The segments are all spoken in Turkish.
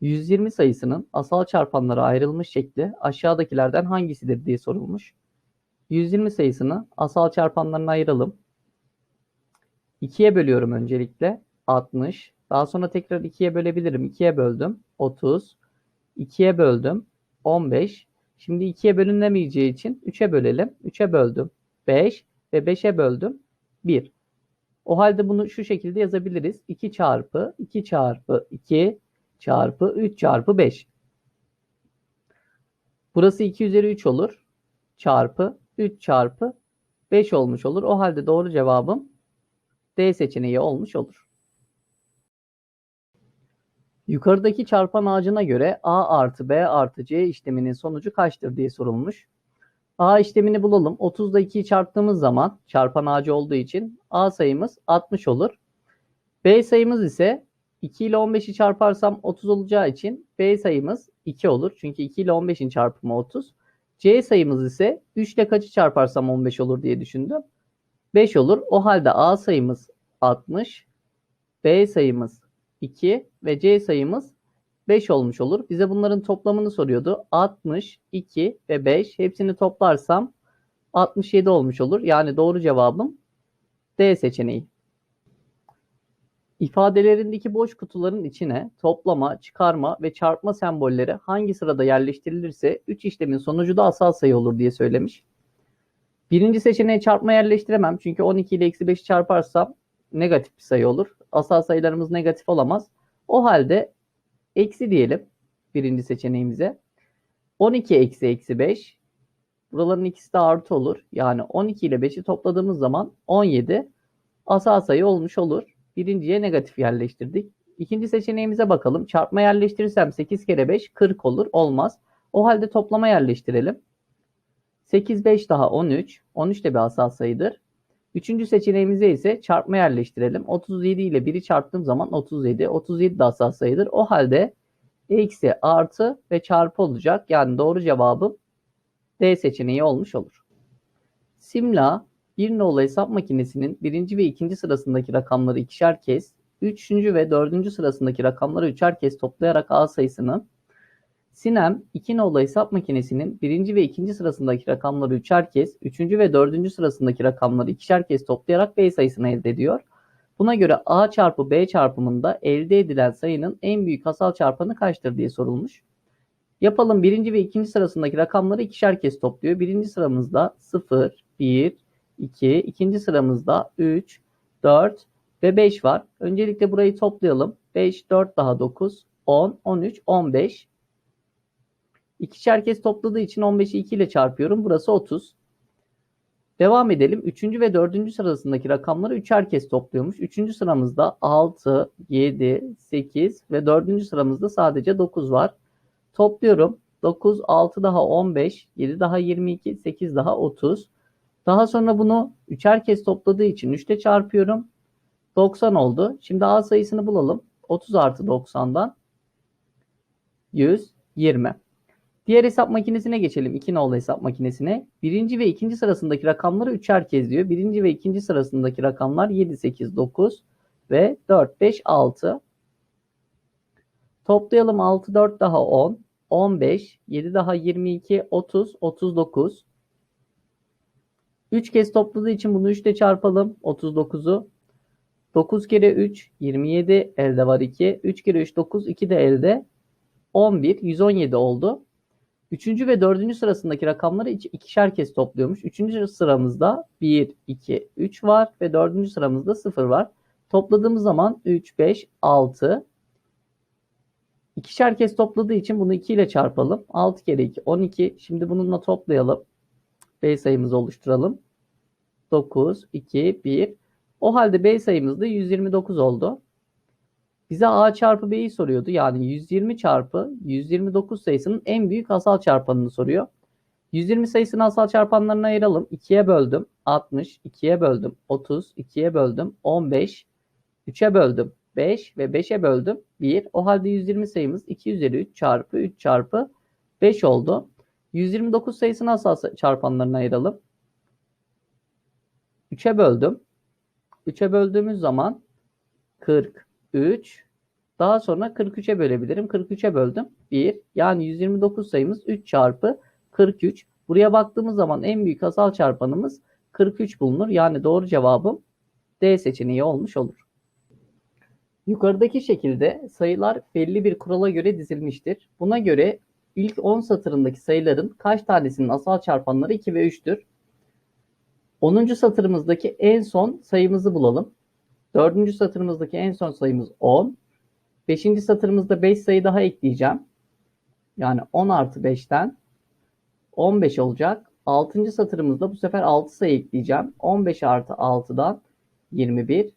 ...120 sayısının asal çarpanlara ayrılmış şekli aşağıdakilerden hangisidir diye sorulmuş. 120 sayısını asal çarpanlarına ayıralım. 2'ye bölüyorum öncelikle. 60. Daha sonra tekrar 2'ye bölebilirim. 2'ye böldüm. 30. 2'ye böldüm. 15. Şimdi 2'ye bölünemeyeceği için 3'e bölelim. 3'e böldüm. 5 ve 5'e böldüm. 1. O halde bunu şu şekilde yazabiliriz. 2 çarpı 2 çarpı 2 çarpı 3 çarpı 5. Burası 2 üzeri 3 olur. Çarpı 3 çarpı 5 olmuş olur. O halde doğru cevabım D seçeneği olmuş olur. Yukarıdaki çarpan ağacına göre A artı B artı C işleminin sonucu kaçtır diye sorulmuş. A işlemini bulalım. 30 ile 2'yi çarptığımız zaman çarpan ağacı olduğu için A sayımız 60 olur. B sayımız ise 2 ile 15'i çarparsam 30 olacağı için B sayımız 2 olur. Çünkü 2 ile 15'in çarpımı 30. C sayımız ise 3 ile kaçı çarparsam 15 olur diye düşündüm. 5 olur. O halde A sayımız 60, B sayımız 2 ve C sayımız 5 olmuş olur. Bize bunların toplamını soruyordu. 60, 2 ve 5 hepsini toplarsam 67 olmuş olur. Yani doğru cevabım D seçeneği. İfadelerindeki boş kutuların içine toplama, çıkarma ve çarpma sembolleri hangi sırada yerleştirilirse 3 işlemin sonucu da asal sayı olur diye söylemiş. Birinci seçeneğe çarpma yerleştiremem. Çünkü 12 ile eksi 5'i çarparsam negatif bir sayı olur. Asal sayılarımız negatif olamaz. O halde eksi diyelim birinci seçeneğimize. 12 eksi eksi 5. Buraların ikisi de artı olur. Yani 12 ile 5'i topladığımız zaman 17 asal sayı olmuş olur. Birinciye negatif yerleştirdik. İkinci seçeneğimize bakalım. Çarpma yerleştirirsem 8 kere 5 40 olur. Olmaz. O halde toplama yerleştirelim. 8, 5 daha 13. 13 de bir asal sayıdır. Üçüncü seçeneğimize ise çarpma yerleştirelim. 37 ile 1'i çarptığım zaman 37. 37 de asal sayıdır. O halde eksi, artı ve çarpı olacak. Yani doğru cevabım D seçeneği olmuş olur. Simla bir nolu hesap makinesinin birinci ve ikinci sırasındaki rakamları ikişer kez, üçüncü ve dördüncü sırasındaki rakamları üçer kez toplayarak A sayısını Sinem 2 nolu hesap makinesinin birinci ve ikinci sırasındaki rakamları üçer kez, üçüncü ve dördüncü sırasındaki rakamları ikişer kez toplayarak B sayısını elde ediyor. Buna göre A çarpı B çarpımında elde edilen sayının en büyük asal çarpanı kaçtır diye sorulmuş. Yapalım birinci ve ikinci sırasındaki rakamları ikişer kez topluyor. Birinci sıramızda 0, 1, 2, ikinci sıramızda 3, 4 ve 5 var. Öncelikle burayı toplayalım. 5, 4 daha 9, 10, 13, 15. İkişer kez topladığı için 15'i 2 ile çarpıyorum. Burası 30. Devam edelim. Üçüncü ve dördüncü sırasındaki rakamları üçer kez topluyormuş. Üçüncü sıramızda 6, 7, 8 ve dördüncü sıramızda sadece 9 var. Topluyorum. 9, 6 daha 15, 7 daha 22, 8 daha 30. Daha sonra bunu üçer kez topladığı için 3'te çarpıyorum. 90 oldu. Şimdi A sayısını bulalım. 30 artı 90'dan 120. Diğer hesap makinesine geçelim. 2 nolu hesap makinesine. Birinci ve ikinci sırasındaki rakamları üçer kez diyor. Birinci ve ikinci sırasındaki rakamlar 7, 8, 9 ve 4, 5, 6. Toplayalım 6, 4 daha 10, 15, 7 daha 22, 30, 39. 3 kez topladığı için bunu 3 ile çarpalım. 39'u. 9 kere 3 27 elde var 2. 3 kere 3 9 2 de elde 11 117 oldu. Üçüncü ve dördüncü sırasındaki rakamları ikişer kez topluyormuş. Üçüncü sıramızda 1, 2, 3 var ve dördüncü sıramızda 0 var. Topladığımız zaman 3, 5, 6. İkişer kez topladığı için bunu 2 ile çarpalım. 6 kere 2, 12. Şimdi bununla toplayalım. B sayımızı oluşturalım. 9, 2, 1. O halde B sayımız da 129 oldu. Bize A çarpı B'yi soruyordu. Yani 120 çarpı 129 sayısının en büyük asal çarpanını soruyor. 120 sayısını asal çarpanlarına ayıralım. 2'ye böldüm 60, 2'ye böldüm 30, 2'ye böldüm 15, 3'e böldüm 5 ve 5'e böldüm 1. O halde 120 sayımız 2 üzeri 3 çarpı 3 çarpı 5 oldu. 129 sayısını asal çarpanlarına ayıralım. 3'e böldüm 3'e böldüğümüz zaman 43. Daha sonra 43'e bölebilirim. 43'e böldüm. 1. Yani 129 sayımız 3 çarpı 43. Buraya baktığımız zaman en büyük asal çarpanımız 43 bulunur. Yani doğru cevabım D seçeneği olmuş olur. Yukarıdaki şekilde sayılar belli bir kurala göre dizilmiştir. Buna göre ilk 10 satırındaki sayıların kaç tanesinin asal çarpanları 2 ve 3'tür? 10. satırımızdaki en son sayımızı bulalım. 4. satırımızdaki en son sayımız 10. 5. satırımızda 5 sayı daha ekleyeceğim. Yani 10 artı 5'ten 15 olacak. 6. satırımızda bu sefer 6 sayı ekleyeceğim. 15 artı 6'dan 21.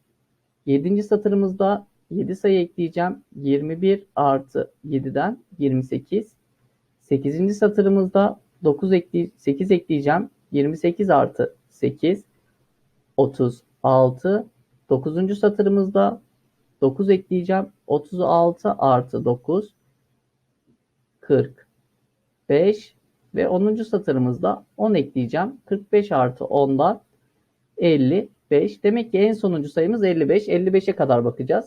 7. satırımızda 7 sayı ekleyeceğim. 21 artı 7'den 28. 8. satırımızda 9 ekle 8 ekleyeceğim. 28 artı 8 36. 9. satırımızda 9 ekleyeceğim. 36 artı 9 45 ve 10. satırımızda 10 ekleyeceğim. 45 artı 10'dan 55. Demek ki en sonuncu sayımız 55. 55'e kadar bakacağız.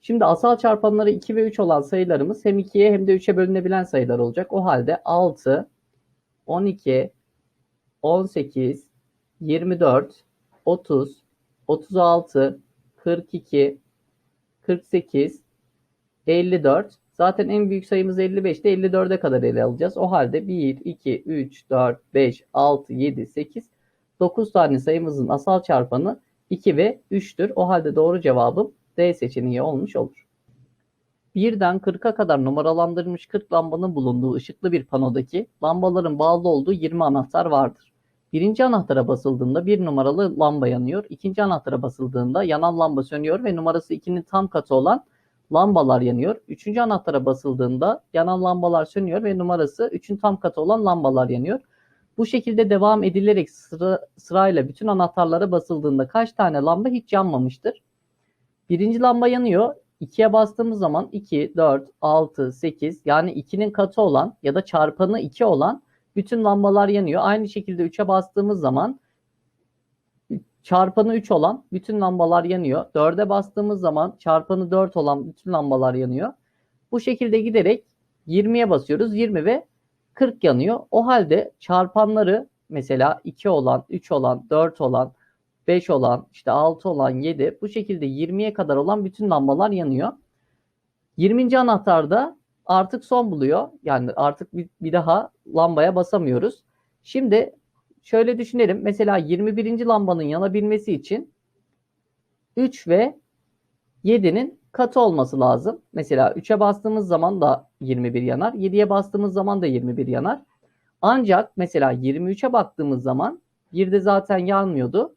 Şimdi asal çarpanları 2 ve 3 olan sayılarımız hem 2'ye hem de 3'e bölünebilen sayılar olacak. O halde 6, 12, 18, 24, 30, 36, 42, 48, 54. Zaten en büyük sayımız 55'te 54'e kadar ele alacağız. O halde 1, 2, 3, 4, 5, 6, 7, 8, 9 tane sayımızın asal çarpanı 2 ve 3'tür. O halde doğru cevabım D seçeneği olmuş olur. Birden 40'a kadar numaralandırılmış 40 lambanın bulunduğu ışıklı bir panodaki lambaların bağlı olduğu 20 anahtar vardır. Birinci anahtara basıldığında bir numaralı lamba yanıyor. İkinci anahtara basıldığında yanan lamba sönüyor ve numarası 2'nin tam katı olan lambalar yanıyor. Üçüncü anahtara basıldığında yanan lambalar sönüyor ve numarası 3'ün tam katı olan lambalar yanıyor. Bu şekilde devam edilerek sıra, sırayla bütün anahtarlara basıldığında kaç tane lamba hiç yanmamıştır? Birinci lamba yanıyor. 2'ye bastığımız zaman 2, 4, 6, 8 yani 2'nin katı olan ya da çarpanı 2 olan bütün lambalar yanıyor. Aynı şekilde 3'e bastığımız zaman çarpanı 3 olan bütün lambalar yanıyor. 4'e bastığımız zaman çarpanı 4 olan bütün lambalar yanıyor. Bu şekilde giderek 20'ye basıyoruz. 20 ve 40 yanıyor. O halde çarpanları mesela 2 olan, 3 olan, 4 olan, 5 olan, işte 6 olan, 7 bu şekilde 20'ye kadar olan bütün lambalar yanıyor. 20. anahtarda artık son buluyor. Yani artık bir, bir daha lambaya basamıyoruz. Şimdi şöyle düşünelim. Mesela 21. lambanın yanabilmesi için 3 ve 7'nin katı olması lazım. Mesela 3'e bastığımız zaman da 21 yanar. 7'ye bastığımız zaman da 21 yanar. Ancak mesela 23'e baktığımız zaman bir de zaten yanmıyordu.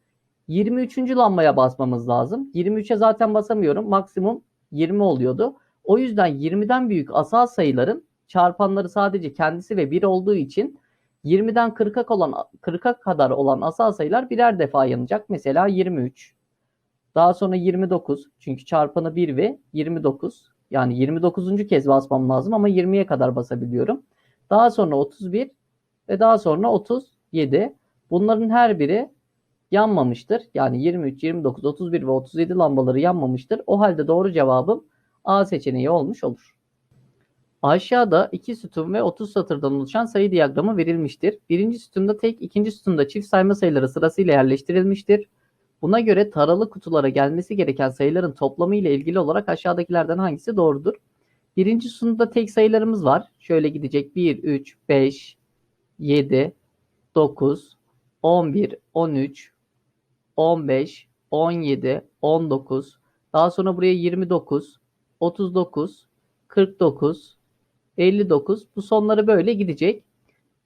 23. lambaya basmamız lazım. 23'e zaten basamıyorum. Maksimum 20 oluyordu. O yüzden 20'den büyük asal sayıların çarpanları sadece kendisi ve 1 olduğu için 20'den 40'a olan 40'a kadar olan asal sayılar birer defa yanacak. Mesela 23. Daha sonra 29. Çünkü çarpanı 1 ve 29. Yani 29. kez basmam lazım ama 20'ye kadar basabiliyorum. Daha sonra 31 ve daha sonra 37. Bunların her biri yanmamıştır. Yani 23, 29, 31 ve 37 lambaları yanmamıştır. O halde doğru cevabım A seçeneği olmuş olur. Aşağıda iki sütun ve 30 satırdan oluşan sayı diyagramı verilmiştir. Birinci sütunda tek, ikinci sütunda çift sayma sayıları sırasıyla yerleştirilmiştir. Buna göre taralı kutulara gelmesi gereken sayıların toplamı ile ilgili olarak aşağıdakilerden hangisi doğrudur? Birinci sütunda tek sayılarımız var. Şöyle gidecek 1, 3, 5, 7, 9, 11, 13, 15, 17, 19, daha sonra buraya 29, 39, 49, 59. Bu sonları böyle gidecek.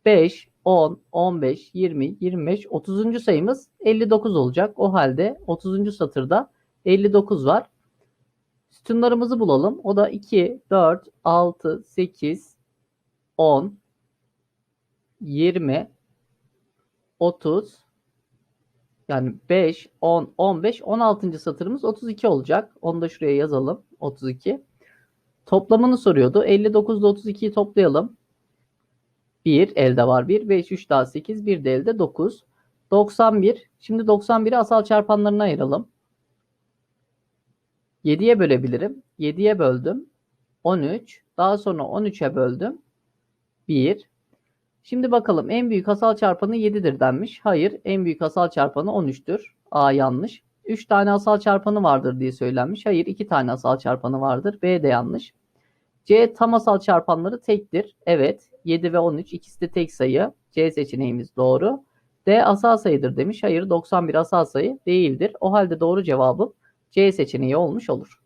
5, 10, 15, 20, 25, 30. sayımız 59 olacak. O halde 30. satırda 59 var. Sütunlarımızı bulalım. O da 2, 4, 6, 8, 10, 20, 30, yani 5, 10, 15, 16. satırımız 32 olacak. Onu da şuraya yazalım. 32. Toplamını soruyordu. 59 ile 32'yi toplayalım. 1 elde var 1. 5, 3 daha 8. 1 de elde 9. 91. Şimdi 91'i asal çarpanlarına ayıralım. 7'ye bölebilirim. 7'ye böldüm. 13. Daha sonra 13'e böldüm. 1. Şimdi bakalım en büyük asal çarpanı 7'dir denmiş. Hayır en büyük asal çarpanı 13'tür. A yanlış. 3 tane asal çarpanı vardır diye söylenmiş. Hayır 2 tane asal çarpanı vardır. B de yanlış. C tam asal çarpanları tektir. Evet 7 ve 13 ikisi de tek sayı. C seçeneğimiz doğru. D asal sayıdır demiş. Hayır 91 asal sayı değildir. O halde doğru cevabım C seçeneği olmuş olur.